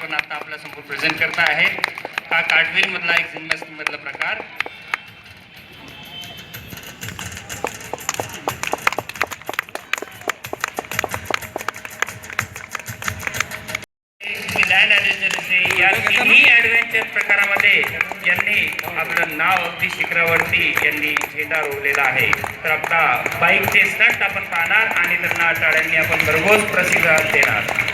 आपण आता आपल्यासमोर प्रेझेंट करता आहे. हा कार्टविल मधला एक जिम्नॅस्टिक मधला प्रकार. प्रकारामध्ये यांनी आपलं नाव अगदी शिखरावरती यांनी झेंडा रोवलेला आहे. तर आता बाईकचे स्टंट आपण पाहणार आणि त्यांना टाळ्यांनी आपण भरघोस प्रसिद्ध देणार.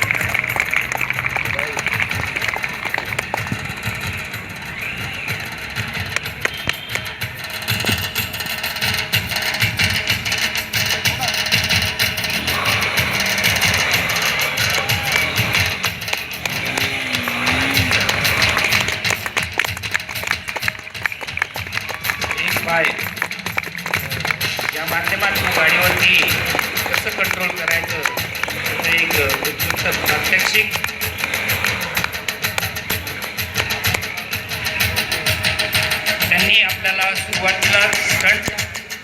उपाय बाय या माध्यमातून गाडीवरती कसं कंट्रोल करायचं? त्याचं एक उत्कृष्ट प्रात्यक्षिक. त्यांनी आपल्याला सुरुवातीला स्टंट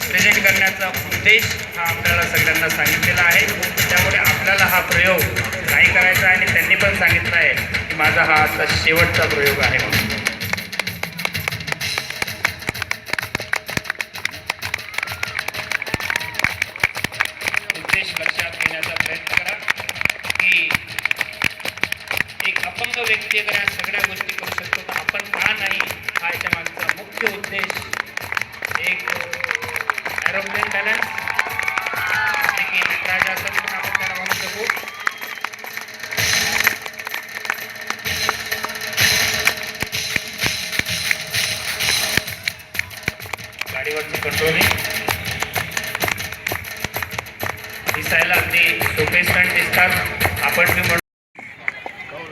प्रेझेंट करण्याचा उद्देश हा आपल्याला सगळ्यांना सांगितलेला आहे. त्यामुळे आपल्याला हा प्रयोग नाही करायचा आहे आणि त्यांनी पण सांगितलं आहे की माझा हा आता शेवटचा प्रयोग आहे म्हणून. अपंग व्यक्ती वगैरे या सगळ्या गोष्टी करू शकतो तर आपण का नाही हा याच्या मागचा मुख्य उद्देश एक एरोप्लेन बॅलन्स जसे की नटराजासन पण आपण त्याला म्हणू शकू. गाडीवरची कंट्रोलिंग दिसायला अगदी सोपे स्टंट दिसतात. आपण मी म्हणू